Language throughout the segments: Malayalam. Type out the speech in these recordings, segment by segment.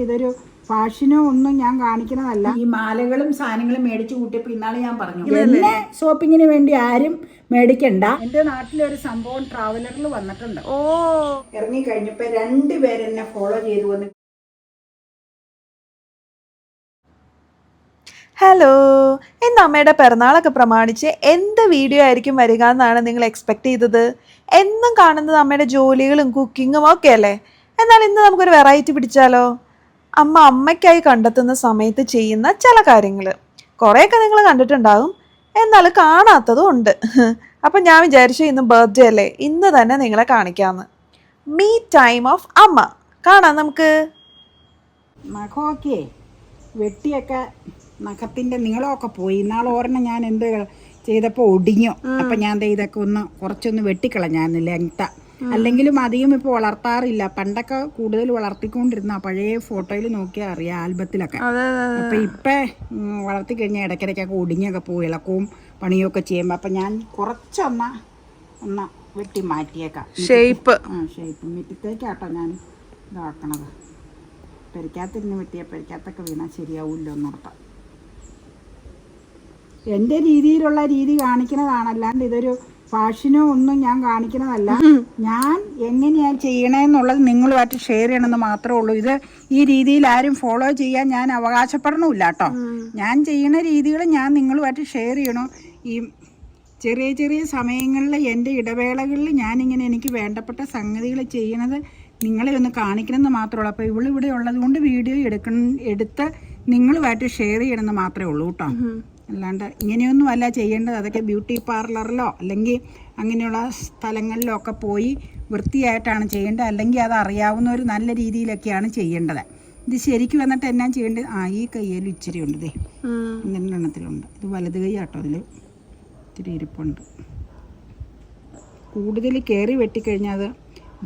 അല്ലാണ്ട് ഇതൊരു ഫാഷനോ ഒന്നും ഞാൻ കാണിക്കുന്നതല്ല. ഈ മാലകളും സാധനങ്ങളും മേടിച്ചു കൂട്ടിയപ്പോൾ ഇന്നാളെ ഞാൻ പറഞ്ഞു എന്നെ ഷോപ്പിങ്ങിന് വേണ്ടി ആരും മേടിക്കണ്ട. എന്റെ നാട്ടിലൊരു സംഭവം ട്രാവലറിൽ വന്നിട്ടുണ്ട്. ഓ. ഇറങ്ങി കഴിഞ്ഞപ്പോ രണ്ടുപേരെന്നെ എന്നെ ഫോളോ ചെയ്തു വന്ന് ഹലോ ഇന്ന് അമ്മയുടെ പിറന്നാളൊക്കെ പ്രമാണിച്ച് എന്ത് വീഡിയോ ആയിരിക്കും വരിക എന്നാണ് നിങ്ങൾ എക്സ്പെക്ട് ചെയ്തത്? എന്നും കാണുന്നത് അമ്മയുടെ ജോലികളും കുക്കിങ്ങും ഒക്കെ അല്ലേ? എന്നാൽ ഇന്ന് നമുക്കൊരു വെറൈറ്റി പിടിച്ചാലോ? അമ്മ അമ്മയ്ക്കായി കണ്ടെത്തുന്ന സമയത്ത് ചെയ്യുന്ന ചില കാര്യങ്ങൾ കുറേയൊക്കെ നിങ്ങൾ കണ്ടിട്ടുണ്ടാകും എന്നാൽ കാണാത്തതും ഉണ്ട്. അപ്പം ഞാൻ വിചാരിച്ചു ഇന്ന് ബർത്ത്ഡേ അല്ലേ? ഇന്ന് തന്നെ നിങ്ങളെ കാണിക്കാമെന്ന് മീ ടൈം ഓഫ് അമ്മ. കാണാം നമുക്ക്. നഖമൊക്കെ വെട്ടിയൊക്കെ നഖത്തിന്റെ നീളമൊക്കെ പോയി. ഇന്നാൾ ഒരെണ്ണം ഞാൻ എന്ത് ചെയ്തപ്പോൾ ഒടിഞ്ഞു. അപ്പം ഞാൻ ഇതൊക്കെ ഒന്ന് കുറച്ചൊന്ന് വെട്ടിക്കളഞ്ഞായിരുന്നു ലെങ്ത അല്ലെങ്കിലും അധികം ഇപ്പോൾ വളർത്താറില്ല. പണ്ടൊക്കെ കൂടുതൽ വളർത്തിക്കൊണ്ടിരുന്ന പഴയ ഫോട്ടോയിൽ നോക്കിയാൽ അറിയാം ആൽബത്തിലൊക്കെ. അപ്പൊ ഇപ്പൊ വളർത്തി കഴിഞ്ഞാൽ ഇടയ്ക്കിടയ്ക്കൊക്കെ ഒടിഞ്ഞൊക്കെ പോകും ഇളക്കവും പണിയൊക്കെ ചെയ്യുമ്പോൾ അപ്പൊ ഞാൻ കുറച്ചൊന്ന ഒന്ന് വെട്ടി മാറ്റിയേക്കാം. ഷേപ്പ്. ആ ഷേപ്പ്. മിറ്റത്തേക്കാട്ടോ ഞാൻ ഇതാക്കണത്. പെരിക്കാത്തിരുന്ന് വെട്ടിയ പെരിക്കാത്തൊക്കെ വീണാൽ ശരിയാവില്ല എന്നോർത്താം. എന്റെ രീതിയിലുള്ള രീതി കാണിക്കുന്നതാണ് അല്ലാണ്ട് ഇതൊരു ഫാഷനോ ഒന്നും ഞാൻ കാണിക്കുന്നതല്ല. ഞാൻ എങ്ങനെയാണ് ചെയ്യണേന്നുള്ളത് നിങ്ങളുമായിട്ട് ഷെയർ ചെയ്യണമെന്ന് മാത്രമേ ഉള്ളൂ. ഇത് ഈ രീതിയിൽ ആരും ഫോളോ ചെയ്യാൻ ഞാൻ അവകാശപ്പെടണമില്ല കേട്ടോ. ഞാൻ ചെയ്യണ രീതികൾ ഞാൻ നിങ്ങളുമായിട്ട് ഷെയർ ചെയ്യണം. ഈ ചെറിയ ചെറിയ സമയങ്ങളിൽ എന്റെ ഇടവേളകളിൽ ഞാനിങ്ങനെ എനിക്ക് വേണ്ടപ്പെട്ട സംഗതികൾ ചെയ്യണത് നിങ്ങളെ ഒന്ന് കാണിക്കണമെന്ന് മാത്രമേ ഉള്ളൂ. അപ്പോൾ ഇവളിവിടെ ഉള്ളത് കൊണ്ട് വീഡിയോ എടുക്കണം എടുത്ത് നിങ്ങളുമായിട്ട് ഷെയർ ചെയ്യണമെന്ന് മാത്രമേ ഉള്ളൂ കേട്ടോ. അല്ലാണ്ട് ഇങ്ങനെയൊന്നും അല്ല ചെയ്യേണ്ടത്. അതൊക്കെ ബ്യൂട്ടി പാർലറിലോ അല്ലെങ്കിൽ അങ്ങനെയുള്ള സ്ഥലങ്ങളിലോ ഒക്കെ പോയി വൃത്തിയായിട്ടാണ് ചെയ്യേണ്ടത്. അല്ലെങ്കിൽ അത് അറിയാവുന്ന ഒരു നല്ല രീതിയിലൊക്കെയാണ് ചെയ്യേണ്ടത്. ഇത് ശരിക്കും വന്നിട്ട് എന്നാ ചെയ്യേണ്ടത്? ആ ഈ കയ്യിൽ ഇച്ചിരി ഉണ്ട് രണ്ടെണ്ണത്തിലുണ്ട് ഇത് വലത് കൈ ആട്ടോ അതിൽ ഇത്തിരി ഇരിപ്പുണ്ട്. കൂടുതൽ കയറി വെട്ടിക്കഴിഞ്ഞാൽ അത്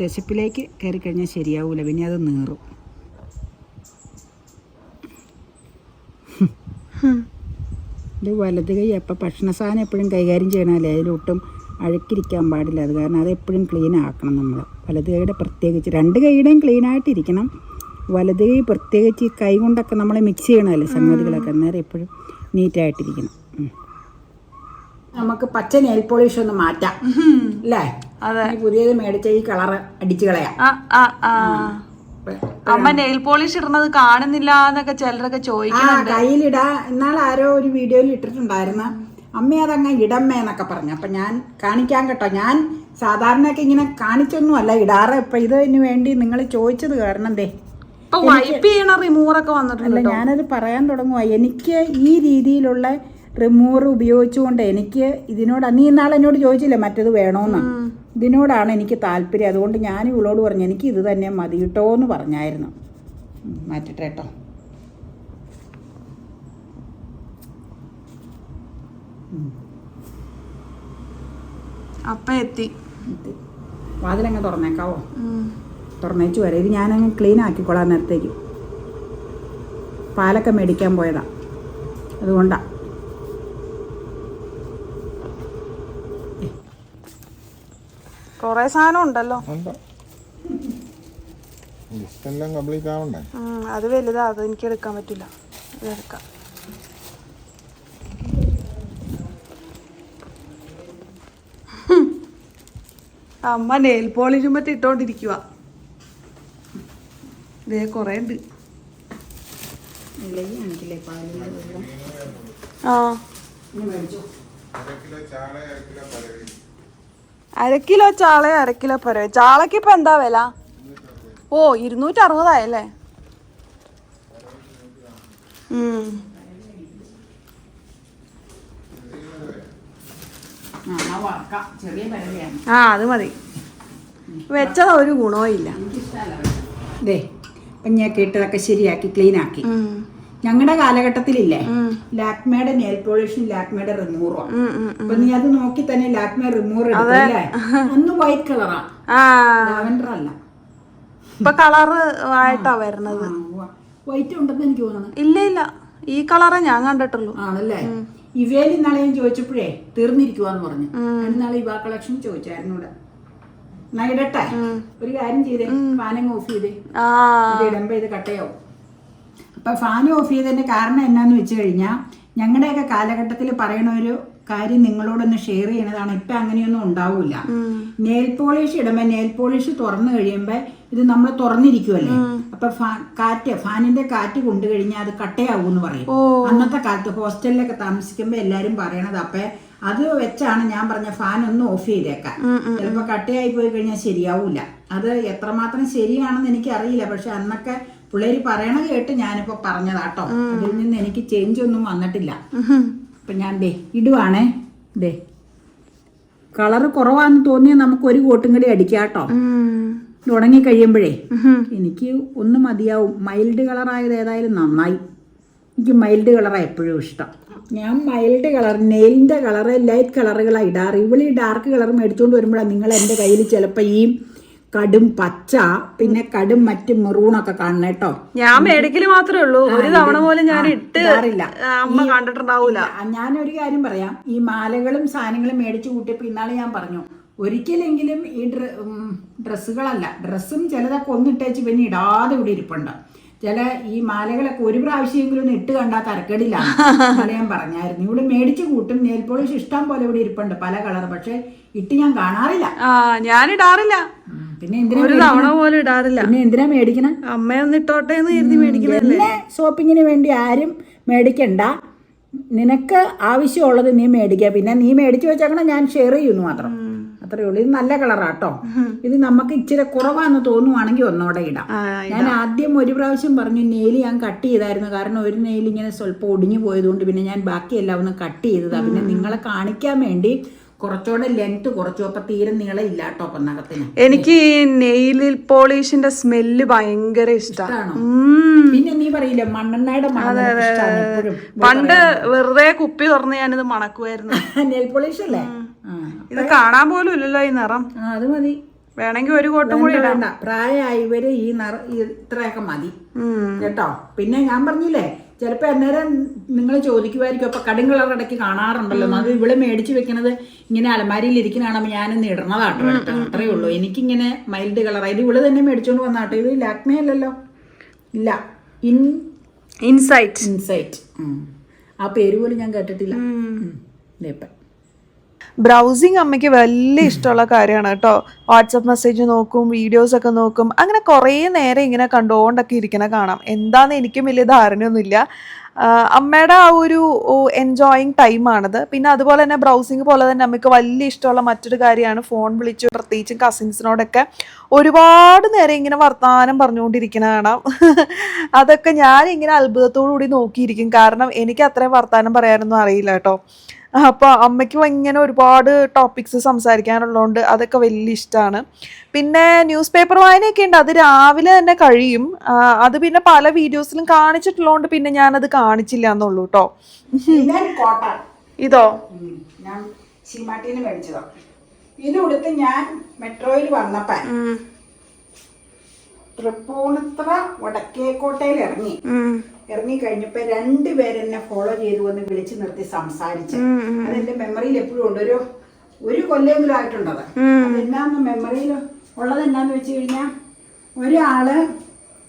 ദശപ്പിലേക്ക് കയറി കഴിഞ്ഞാൽ ശരിയാവൂല. പിന്നെ അത് നീറും. ഇത് വലത് കൈ അപ്പം ഭക്ഷണ സാധനം എപ്പോഴും കൈകാര്യം ചെയ്യണമല്ലേ അതിലൊട്ടും അഴുക്കിരിക്കാൻ പാടില്ല. അത് കാരണം അത് എപ്പോഴും ക്ലീൻ ആക്കണം നമ്മൾ വലത് കൈയുടെ പ്രത്യേകിച്ച് രണ്ട് കൈയുടെയും ക്ലീൻ ആയിട്ടിരിക്കണം. വലത് കൈ പ്രത്യേകിച്ച് ഈ കൈ കൊണ്ടൊക്കെ നമ്മൾ മിക്സ് ചെയ്യണമല്ലേ സംഗതികളൊക്കെ? അന്നേരം എപ്പോഴും നീറ്റായിട്ടിരിക്കണം. നമുക്ക് പച്ച നെയിൽ പോളിഷ് ഒന്ന് മാറ്റാം. അല്ലേ? പുതിയത് മേടിച്ച ഈ കളർ അടിച്ചു കളയാം. ആ ആ ആ. അമ്മ നെയിൽ പോളിഷ് ഇടുന്നത് കാണുന്നില്ല എന്നൊക്കെ ചിലരൊക്കെ ചോദിക്കും ആ കയ്യിലിടാ. എന്നാൽ ആരോ ഒരു വീഡിയോയിൽ ഇട്ടിട്ടുണ്ടായിരുന്നു. അമ്മ അതങ്ങ് ഇടമ്മേ എന്നൊക്കെ പറഞ്ഞു. അപ്പൊ ഞാൻ കാണിക്കാൻ കേട്ടോ. ഞാൻ സാധാരണയൊക്കെ ഇങ്ങനെ കാണിച്ചൊന്നും അല്ല ഇടാറ് ഇപ്പൊ ഇതിന് വേണ്ടി നിങ്ങൾ ചോദിച്ചത് കാരണം എന്തേ വൈപ്പ് ചെയ്യണ റിമൂവർ ഒക്കെ വന്നിട്ടുണ്ട് ഞാനത് പറയാൻ തുടങ്ങുക എനിക്ക് ഈ രീതിയിലുള്ള റിമൂവർ ഉപയോഗിച്ചുകൊണ്ട് എനിക്ക് ഇതിനോട് നീ ഇന്നാളെ എന്നോട് ചോദിച്ചില്ലേ മറ്റേത് വേണോന്ന്? ഇതിനോടാണ് എനിക്ക് താല്പര്യം. അതുകൊണ്ട് ഞാൻ ഇവളോട് പറഞ്ഞു എനിക്ക് ഇത് തന്നെ മതി കിട്ടോന്ന് പറഞ്ഞായിരുന്നു. മാറ്റട്ടെ കേട്ടോ. അപ്പ എത്തി. വാതിലങ്ങ് തുറന്നേക്കാവോ? തുറന്നേച്ചു വരാം. ഇത് ഞാനങ്ങ് ക്ലീൻ ആക്കിക്കോളാം നേരത്തേക്ക് പാലൊക്കെ മേടിക്കാൻ പോയതാ. അതുകൊണ്ടാ. കൊറേ സാധനം ഉണ്ടല്ലോ. ലിസ്റ്റ് എല്ലാം കംപ്ലീറ്റ് ആവണ്ടേ? അത് വലുതാ അത് എനിക്ക് എടുക്കാൻ പറ്റില്ല. എടുക്കാം. അമ്മ നെയിൽ പോളിഷും മറ്റേ ഇട്ടോണ്ടിരിക്കുക ഇതേ കൊറേ ഉണ്ട്. ആ. ഇനി മേടിച്ചോ അര കിലോ ചാള അര കിലോ പരവ ചാളക്ക് ഇപ്പൊ എന്താ വില? ഓ ഇരുന്നൂറ്റി അറുപതായല്ലേ. ആ അത് മതി. വെച്ചത് ഒരു ഗുണവും ഇല്ല. ഇതേ ഞാൻ കേട്ടതൊക്കെ ശരിയാക്കി ക്ലീൻ ആക്കി. ഉം. ഞങ്ങളുടെ കാലഘട്ടത്തിലില്ലേ. ലാക്മയുടെ നെയിൽ പോളിഷും ലാക്മയുടെ റിമൂറും. അപ്പൊ നീ അത് നോക്കി തന്നെ ലാക്മ റിമൂവർ എടുത്തല്ലേ ഒന്ന് വൈറ്റ് കളറാ ആ. ലാവൻഡർ അല്ല. ഇപ്പൊ കളറ് ആയിട്ടാ വരുന്നത്. വൈറ്റ് ഉണ്ടെന്ന് എനിക്ക് തോന്നുന്നു. ഇല്ല ഇല്ല. ഈ കളറേ ഞാൻ കണ്ടിട്ടുള്ളൂ. ആണല്ലേ? ഇവയിൽ ഇന്നാളെ ഞാൻ ചോദിച്ചപ്പോഴേ തീർന്നിരിക്കുവാന്ന് പറഞ്ഞു. ഇന്നാളെ ഇവാ കളക്ഷൻ ചോദിച്ചായിരുന്നു ഇവിടെ. ഇടട്ടെ. ഒരു കാര്യം ചെയ്തേ. പാനങ്ങ് ഓഫ് ചെയ്ത്. ഇടുമ്പോ ഇത് കട്ടയാവും. അപ്പം ഫാൻ ഓഫ് ചെയ്തതിന്റെ കാരണം എന്നാന്ന് വെച്ച് കഴിഞ്ഞാൽ ഞങ്ങളുടെയൊക്കെ കാലഘട്ടത്തിൽ പറയണ ഒരു കാര്യം നിങ്ങളോടൊന്ന് ഷെയർ ചെയ്യണതാണ്. ഇപ്പം അങ്ങനെയൊന്നും ഉണ്ടാവില്ല. നെയിൽ പോളിഷ് ഇടുമ്പോൾ നെയിൽ പോളിഷ് തുറന്നു കഴിയുമ്പോൾ ഇത് നമ്മൾ തുറന്നിരിക്കുമല്ലേ അപ്പൊ കാറ്റ് ഫാനിന്റെ കാറ്റ് കൊണ്ടു കഴിഞ്ഞാൽ അത് കട്ടയാവും എന്ന് പറയും അന്നത്തെ കാലത്ത് ഹോസ്റ്റലിലൊക്കെ താമസിക്കുമ്പോൾ എല്ലാരും പറയണത് അപ്പൊ അത് വെച്ചാണ് ഞാൻ പറഞ്ഞ ഫാൻ ഒന്ന് ഓഫ് ചെയ്തേക്കാൻ. ചിലപ്പോ കട്ടയായി പോയി കഴിഞ്ഞാൽ ശരിയാവൂല അത് എത്രമാത്രം ശരിയാണെന്ന് എനിക്ക് അറിയില്ല പക്ഷെ അന്നൊക്കെ പിള്ളേര് പറയണ കേട്ട് ഞാനിപ്പോ പറഞ്ഞതാട്ടോ. അതിൽ നിന്ന് എനിക്ക് ചേഞ്ച് ഒന്നും വന്നിട്ടില്ല. അപ്പൊ ഞാൻ ദേ ഇടുവാണേ. ദേ. കളറ് കുറവാന്ന് തോന്നിയാൽ നമുക്ക് ഒരു കോട്ടും കൂടി അടിക്കാം കേട്ടോ തുടങ്ങി കഴിയുമ്പോഴേ. എനിക്ക് ഒന്ന് മതിയാവും. മൈൽഡ് കളറായത് ഏതായാലും നന്നായി. എനിക്ക് മൈൽഡ് കളറാണ് എപ്പോഴും ഇഷ്ടം. ഞാൻ മൈൽഡ് കളർ നെയിലിന്റെ കളറ് ലൈറ്റ് കളറുകളാണ് ഇടാറ്. ഇവൾ ഡാർക്ക് കളർ മേടിച്ചുകൊണ്ട് വരുമ്പോഴാണ് നിങ്ങൾ എന്റെ കയ്യിൽ ചിലപ്പോൾ ഈ കടും പച്ച പിന്നെ കടും മറ്റ് മെറൂണൊക്കെ കാണണം കേട്ടോ. ഞാൻ മേടിക്കൽ മാത്രമേ ഉള്ളൂ. ഒരു തവണ പോലും ഞാൻ ഇട്ട്. അമ്മ കണ്ടിട്ടുണ്ടാവൂല. ഞാനൊരു കാര്യം പറയാം. ഈ മാലകളും സാധനങ്ങളും മേടിച്ചു കൂട്ടിയപ്പോ ഇന്നാളെ ഞാൻ പറഞ്ഞു ഒരിക്കലെങ്കിലും ഈ ഡ്ര ഡ്രസ്സുകളല്ല ഡ്രസ്സും ചിലതൊക്കെ ഒന്നിട്ടേച്ച് പിന്നെ ഇടാതെ ഇവിടെ ഇരിപ്പുണ്ട്. ചില ഈ മാലകളൊക്കെ ഒരു പ്രാവശ്യമെങ്കിലും ഒന്ന് ഇട്ട് കണ്ടാൽ തരക്കേടില്ല ഞാൻ പറഞ്ഞായിരുന്നു. ഇവിടെ മേടിച്ച് കൂട്ടും. നെയിൽ പോളിഷ് ഇഷ്ടം പോലെ ഇവിടെ ഇരിപ്പുണ്ട് പല കളർ പക്ഷെ ഇട്ട് ഞാൻ കാണാറില്ല. ആ ഞാൻ ഇടാറില്ല. പിന്നെ എന്തിനാ ഒരു തവണ പോലും ഇടാറില്ല. പിന്നെ എന്തിനാ മേടിക്കണേ? അമ്മ ഒന്ന് ഇട്ടോട്ടെ എന്ന് കരുതി ഷോപ്പിങ്ങിന് വേണ്ടി ആരും മേടിക്കണ്ട. നിനക്ക് ആവശ്യമുള്ളത് നീ മേടിക്കുക പിന്നെ നീ മേടിച്ചു വെച്ചേക്കണം ഞാൻ ഷെയർ ചെയ്യുന്നു മാത്രം. അത്രേ ഉള്ളൂ. ഇത് നല്ല കളറാട്ടോ. ഇത് നമുക്ക് ഇച്ചിരി കുറവാന്ന് തോന്നുവാണെങ്കിൽ ഒന്നോടെ ഇടാം. ഞാൻ ആദ്യം ഒരു പ്രാവശ്യം പറഞ്ഞു നെയിൽ ഞാൻ കട്ട് ചെയ്തായിരുന്നു. കാരണം ഒരു നെയിൽ ഇങ്ങനെ സ്വല്പം ഒടിഞ്ഞു പോയതുകൊണ്ട് പിന്നെ ഞാൻ ബാക്കിയെല്ലാം ഒന്ന് കട്ട് ചെയ്തതാ. പിന്നെ നിങ്ങളെ കാണിക്കാൻ വേണ്ടി കുറച്ചുകൂടെ ലെങ്ത് കുറച്ചു. അപ്പൊ തീരെ നീളം ഇല്ല കേട്ടോ പൊന്നകത്തിന് എനിക്ക് ഈ നെയിലിൽ പോളിഷിന്റെ സ്മെല്ല് ഭയങ്കര ഇഷ്ടമാണ് പിന്നെ നീ പറയില്ലേ മണ്ണെണ്ണയുടെ പണ്ട് വെറുതെ കുപ്പി തുറന്ന് ഞാനിത് മണക്കുമായിരുന്നു. നെയിൽ പോളീഷ് അല്ലേ ഇത് കാണാൻ പോലും ഇല്ലല്ലോ ഈ നിറം. ആ, അത് മതി. വേണമെങ്കിൽ ഒരു കോട്ടും കൂടി വേണ്ട, പ്രായമായി പ്രായമായവര് ഈ നിറ ഇത്രയൊക്കെ മതി. കേട്ടോ? പിന്നെ ഞാൻ പറഞ്ഞില്ലേ ചിലപ്പോ അന്നേരം നിങ്ങൾ ചോദിക്കുമായിരിക്കും അപ്പൊ കടും കളർ ഇടയ്ക്ക് കാണാറുണ്ടല്ലോ? അത് ഇവിടെ മേടിച്ച് വെക്കണത് ഇങ്ങനെ അലമാരിയിൽ ഇരിക്കുന്ന ഞാൻ ഞാനിന്ന് ഇടണതാട്ടോ അത്രയേ അത്രേ ഉള്ളൂ. എനിക്കിങ്ങനെ മൈൽഡ് കളർ ഇത് ഇവിടെ തന്നെ മേടിച്ചോണ്ട് വന്നാട്ടോ ഇത് ലാക്മേ അല്ലല്ലോ. ഇല്ല. ഇൻ ഇൻസൈറ്റ് ഇൻസൈറ്റ് ആ പേര് പോലും ഞാൻ കേട്ടിട്ടില്ല. ഉം. ബ്രൗസിങ് അമ്മയ്ക്ക് വലിയ ഇഷ്ടമുള്ള കാര്യമാണ് കേട്ടോ. വാട്സപ്പ് മെസ്സേജ് നോക്കും വീഡിയോസ് ഒക്കെ നോക്കും. അങ്ങനെ കുറേ നേരം ഇങ്ങനെ കണ്ടുകൊണ്ടൊക്കെ ഇരിക്കണ കാണാം. എന്താന്ന് എനിക്കും വലിയ ധാരണയൊന്നുമില്ല. അമ്മയുടെ ആ ഒരു എൻജോയിങ് ടൈമാണത് പിന്നെ അതുപോലെ തന്നെ ബ്രൗസിങ് പോലെ തന്നെ നമുക്ക് വലിയ ഇഷ്ടമുള്ള മറ്റൊരു കാര്യമാണ്. ഫോൺ വിളിച്ച് പ്രത്യേകിച്ചും കസിൻസിനോടൊക്കെ ഒരുപാട് നേരം ഇങ്ങനെ വർത്തമാനം പറഞ്ഞുകൊണ്ടിരിക്കണ കാണാം. അതൊക്കെ ഞാൻ ഇങ്ങനെ അത്ഭുതത്തോടു കൂടി നോക്കിയിരിക്കും. കാരണം എനിക്ക് അത്രയും വർത്തമാനം പറയാനൊന്നും അറിയില്ല കേട്ടോ. അപ്പോൾ അമ്മയ്ക്ക് ഇങ്ങനെ ഒരുപാട് ടോപ്പിക്സ് സംസാരിക്കാനുള്ളതുകൊണ്ട് അതൊക്കെ വലിയ ഇഷ്ടമാണ് പിന്നെ ന്യൂസ് പേപ്പർ വായനയൊക്കെ ഉണ്ട്. അത് രാവിലെ തന്നെ കഴിയും. അത് പിന്നെ പല വീഡിയോസിലും കാണിച്ചിട്ടുള്ളതുകൊണ്ട് പിന്നെ ഞാനത് കാണിച്ചില്ല എന്നുള്ളൂ കേട്ടോ ഇതോ? ഞാൻ മേടിച്ചതാ. ഇത് കൊടുത്ത് ഞാൻ മെട്രോയിൽ വന്നപ്പോ തൃപ്പൂണിത്ര വടക്കേക്കോട്ടയിൽ ഇറങ്ങി. ഇറങ്ങി കഴിഞ്ഞപ്പോ രണ്ടുപേരെ എന്നെ ഫോളോ ചെയ്തു വന്ന് വിളിച്ചു നിർത്തി സംസാരിച്ച്. അതെന്റെ മെമ്മറിയിൽ എപ്പോഴും ഉണ്ട്. ഒരു ഒരു കൊല്ലെങ്കിലും ആയിട്ടുണ്ടത്. അതെന്നാന്ന് മെമ്മറിയിൽ ഉള്ളത് എന്നാന്ന് വെച്ച് കഴിഞ്ഞാൽ ഒരാൾ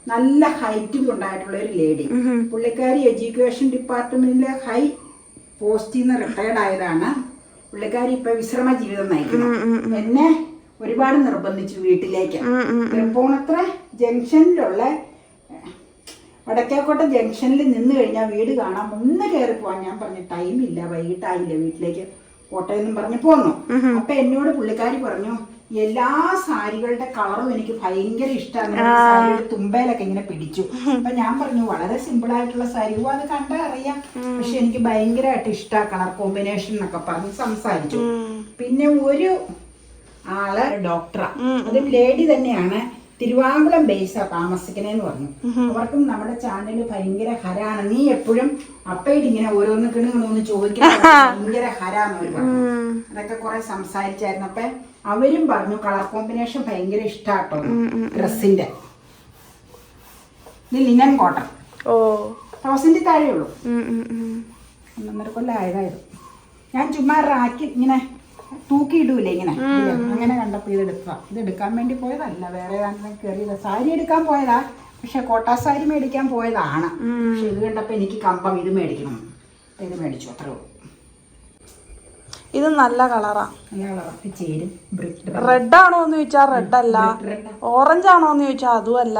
നല്ല ഹൈറ്റും ഉണ്ടായിട്ടുള്ള ഒരു ലേഡി പുള്ളിക്കാരി എഡ്യൂക്കേഷൻ ഡിപ്പാർട്ട്മെന്റിലെ ഹൈ പോസ്റ്റിൽ നിന്ന് റിട്ടയർഡ് ആയതാണ്. പുള്ളിക്കാരി ഇപ്പൊ വിശ്രമ ജീവിതം നയിക്കുന്നത് എന്നെ ഒരുപാട് നിർബന്ധിച്ചു വീട്ടിലേക്ക്. തൃപ്പൂണത്ര ജംഗ്ഷനിലുള്ള വടക്കേക്കോട്ട ജംഗ്ഷനിൽ നിന്ന് കഴിഞ്ഞാൽ വീട് കാണാൻ ഒന്ന് കയറി പോവാൻ ഞാൻ പറഞ്ഞു ടൈമില്ല വൈകിട്ടായില്ല വീട്ടിലേക്ക് കോട്ടയെന്നും പറഞ്ഞു പോന്നു. അപ്പൊ എന്നോട് പുള്ളിക്കാരി പറഞ്ഞു എല്ലാ സാരികളുടെ കളറും എനിക്ക് ഭയങ്കര ഇഷ്ടമാണ് തുമ്പയിലൊക്കെ ഇങ്ങനെ പിടിച്ചു. അപ്പൊ ഞാൻ പറഞ്ഞു വളരെ സിമ്പിൾ ആയിട്ടുള്ള സാരി ഓ അത് കണ്ടാ അറിയാം. പക്ഷെ എനിക്ക് ഭയങ്കരമായിട്ട് ഇഷ്ടാ കളർ കോമ്പിനേഷൻ എന്നൊക്കെ പറഞ്ഞ് സംസാരിച്ചു. പിന്നെ ഒരു ആൾ ഡോക്ടറാ. അതും ലേഡി തന്നെയാണ്. തിരുവാങ്കുളം ബേസാ താമസിക്കണേന്ന് പറഞ്ഞു. അവർക്കും നമ്മുടെ ചാനൽ ഭയങ്കര ഹരാണ്. നീ എപ്പോഴും അപ്പയിട്ട് ഇങ്ങനെ ഓരോന്ന് കിണുകിണോന്ന് ചോദിക്കണം ഭയങ്കര ഹരാന്ന് പറഞ്ഞു. അതൊക്കെ കുറെ സംസാരിച്ചായിരുന്നു. അപ്പൊ അവരും പറഞ്ഞു കളർ കോമ്പിനേഷൻ ഭയങ്കര ഇഷ്ടാട്ടോ. ഡ്രസ്സിന്റെ. ഇത് ലിനൻ കോട്ടൺ ഓ. താഴെയുള്ളൂ. താഴെ ഉള്ളൂ ഒന്നൊന്നര കൊല്ലം ആയതായത് ഞാൻ ചുമ്മാ റാക്കി ഇങ്ങനെ തൂക്കിയിടൂലേ ഇങ്ങനെ. അങ്ങനെ കണ്ടപ്പോൾ ഇത് എടുക്കുക ഇത് എടുക്കാൻ വേണ്ടി പോയതല്ല. വേറെ ഏതാണ്ട് കയറിയത് സാരി എടുക്കാൻ പോയതാ. പക്ഷെ കോട്ടാ സാരി മേടിക്കാൻ പോയതാണ്. പക്ഷെ ഇത് കണ്ടപ്പോൾ എനിക്ക് കമ്പം ഇത് മേടിക്കണം. ഇത് മേടിച്ചു. അത്രേ ഉള്ളൂ. ഇത് നല്ല കളറാ. റെഡ് ആണോ എന്ന് ചോദിച്ചാൽ റെഡ് അല്ല. ഓറഞ്ച് ആണോ എന്ന് ചോദിച്ചാൽ അതുമല്ല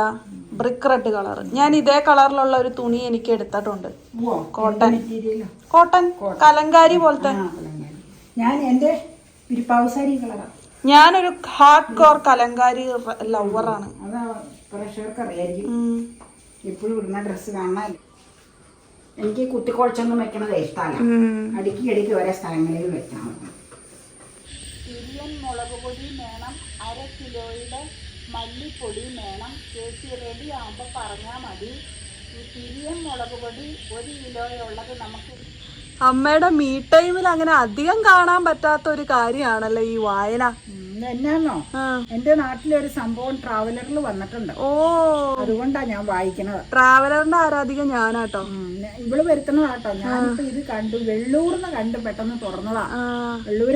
ബ്രിക്ക് റെഡ് കളർ ഞാൻ ഇതേ കളറിലുള്ള ഒരു തുണി എനിക്ക് എടുത്തിട്ടുണ്ട്. കോട്ടൺ കോട്ടൺ കലങ്കാരി പോലത്തെ. ഞാൻ എന്റെ പിരിപ്പാവ് സാരി കളറാണ് ഞാനൊരു ഹാർഡ് കോർ കലങ്കാരി ലവറാണ്. അത് പ്രേക്ഷകർക്ക് അറിയായിരിക്കും. എപ്പോഴും ഇടുന്ന ഡ്രസ്സ് കാണാൻ. എനിക്ക് കുത്തിക്കുഴച്ചൊന്നും വെക്കണത് ഇഷ്ടമല്ല അടുക്കി അടുക്കി ഓരോ സ്ഥലങ്ങളിൽ വെക്കണം. തിരിയൻ മുളക് പൊടി വേണം അര കിലോയുടെ മല്ലിപ്പൊടി വേണം. ചേച്ചി റെഡി ആകുമ്പോൾ പറഞ്ഞാൽ മതി. ഈ തിരിയൻ മുളക് പൊടി ഒരു കിലോയുള്ളത് നമുക്ക് അമ്മയുടെ മീ ടൈമിൽ അങ്ങനെ അധികം കാണാൻ പറ്റാത്ത ഒരു കാര്യമാണല്ലോ ഈ വായന. എന്നാന്നോ എന്റെ നാട്ടിലെ ഒരു സംഭവം ട്രാവലറിൽ വന്നിട്ടുണ്ട്. ഓ. അതുകൊണ്ടാ ഞാൻ വായിക്കണത്. ട്രാവലറിന്റെ ആരാധികം ഞാനാട്ടോ. ഇവൾ വരുത്തണതാട്ടോ ഞാനിപ്പോ ഇത് കണ്ടു. വെള്ളൂർന്ന് കണ്ടു പെട്ടെന്ന് തുറന്നതാ.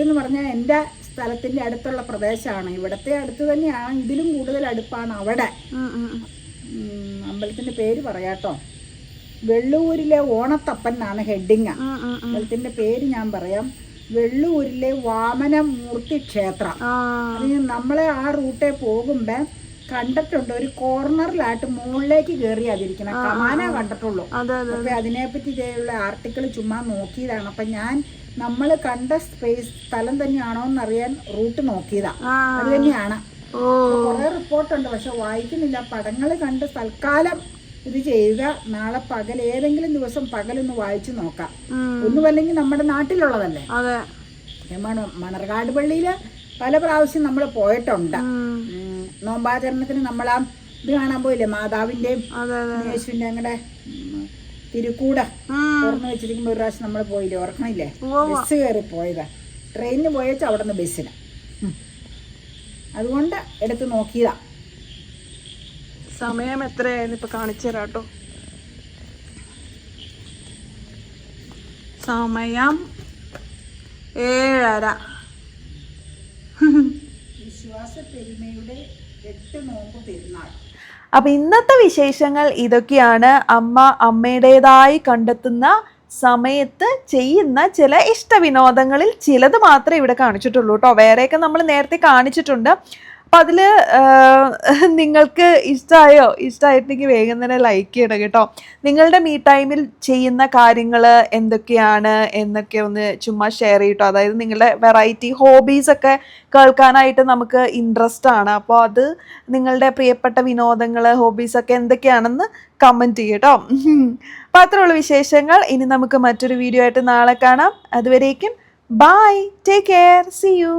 എന്ന് പറഞ്ഞാൽ എന്റെ സ്ഥലത്തിന്റെ അടുത്തുള്ള പ്രദേശമാണ് ഇവിടത്തെ അടുത്ത് തന്നെയാണ്. ഇതിലും കൂടുതൽ അടുപ്പാണ് അവിടെ. അമ്പലത്തിന്റെ പേര് പറയാട്ടോ. വെള്ളൂരിലെ ഓണത്തപ്പൻ എന്നാണ് ഹെഡിങ്. അമ്പലത്തിന്റെ പേര് ഞാൻ പറയാം. വെള്ളൂരിലെ വാമനമൂർത്തി ക്ഷേത്രം. നമ്മളെ ആ റൂട്ടേ പോകുമ്പോ കണ്ടിട്ടുണ്ട്. ഒരു കോർണറിലായിട്ട് മുകളിലേക്ക് കയറി അതിരിക്കണം കമാന കണ്ടിട്ടുള്ളൂ. അപ്പൊ അതിനെപ്പറ്റി ഇതേയുള്ള ആർട്ടിക്കിൾ ചുമ്മാ നോക്കിയതാണ്. അപ്പൊ ഞാൻ നമ്മൾ കണ്ട സ്പേസ് സ്ഥലം തന്നെയാണോ എന്നറിയാൻ റൂട്ട് നോക്കിയതാ. അത് തന്നെയാണ്. കുറെ റിപ്പോർട്ടുണ്ട്. പക്ഷെ വായിക്കുന്നില്ല. പടങ്ങൾ കണ്ട് തൽക്കാലം ഇത് ചെയ്യുക നാളെ പകൽ ഏതെങ്കിലും ദിവസം പകലൊന്ന് വായിച്ചു നോക്കാം. ഒന്നുമല്ലെങ്കിൽ നമ്മുടെ നാട്ടിലുള്ളതല്ലേ? അതെ. മണ മണർകാട് പള്ളിയിൽ പല പ്രാവശ്യം നമ്മൾ പോയിട്ടുണ്ട്. നോമ്പാചരണത്തിന് നമ്മളാ ഇത് കാണാൻ പോയില്ലേ? മാതാവിന്റെയും യേശുവിന്റെ അങ്ങടെ തിരുക്കൂട ഉം. തുറന്നു വെച്ചിരിക്കുമ്പോൾ ഒരു പ്രാവശ്യം നമ്മൾ പോയില്ലേ? ഓർക്കണില്ലേ? ബസ് കയറി പോയതാ. ട്രെയിനിന് പോയച്ചാ അവിടെ നിന്ന് ബസ്സിന് അതുകൊണ്ട് എടുത്ത് നോക്കിയതാ. സമയം എത്രയായിരുന്നു ഇപ്പൊ കാണിച്ചു തരാം കേട്ടോ. സമയം ഏഴര. വിശ്വാസ പെരുമയുടെ എട്ട് നോമ്പ് പെരുന്നാൾ. അപ്പൊ ഇന്നത്തെ വിശേഷങ്ങൾ ഇതൊക്കെയാണ് അമ്മ അമ്മയുടേതായി കണ്ടെത്തുന്ന സമയത്ത് ചെയ്യുന്ന ചില ഇഷ്ടവിനോദങ്ങളിൽ ചിലത് മാത്രമേ ഇവിടെ കാണിച്ചിട്ടുള്ളൂ കേട്ടോ. വേറെയൊക്കെ നമ്മൾ നേരത്തെ കാണിച്ചിട്ടുണ്ട്. അപ്പം അതിൽ നിങ്ങൾക്ക് ഇഷ്ടമായോ ഇഷ്ടമായിട്ടുണ്ടെങ്കിൽ വേഗം തന്നെ ലൈക്ക് ചെയ്യണം കേട്ടോ. നിങ്ങളുടെ മീ ടൈമിൽ ചെയ്യുന്ന കാര്യങ്ങൾ എന്തൊക്കെയാണ് എന്നൊക്കെ ഒന്ന് ചുമ്മാ ഷെയർ ചെയ്യട്ടോ. അതായത് നിങ്ങളുടെ വെറൈറ്റി ഹോബീസൊക്കെ കേൾക്കാനായിട്ട് നമുക്ക് ഇൻട്രസ്റ്റ് ആണ്. അപ്പോൾ അത് നിങ്ങളുടെ പ്രിയപ്പെട്ട വിനോദങ്ങൾ ഹോബീസൊക്കെ എന്തൊക്കെയാണെന്ന് കമന്റ് ചെയ്യട്ടോ. അപ്പോൾ അത്രയുള്ള വിശേഷങ്ങൾ. ഇനി നമുക്ക് മറ്റൊരു വീഡിയോ ആയിട്ട് നാളെ കാണാം. അതുവരേക്കും bye take care see you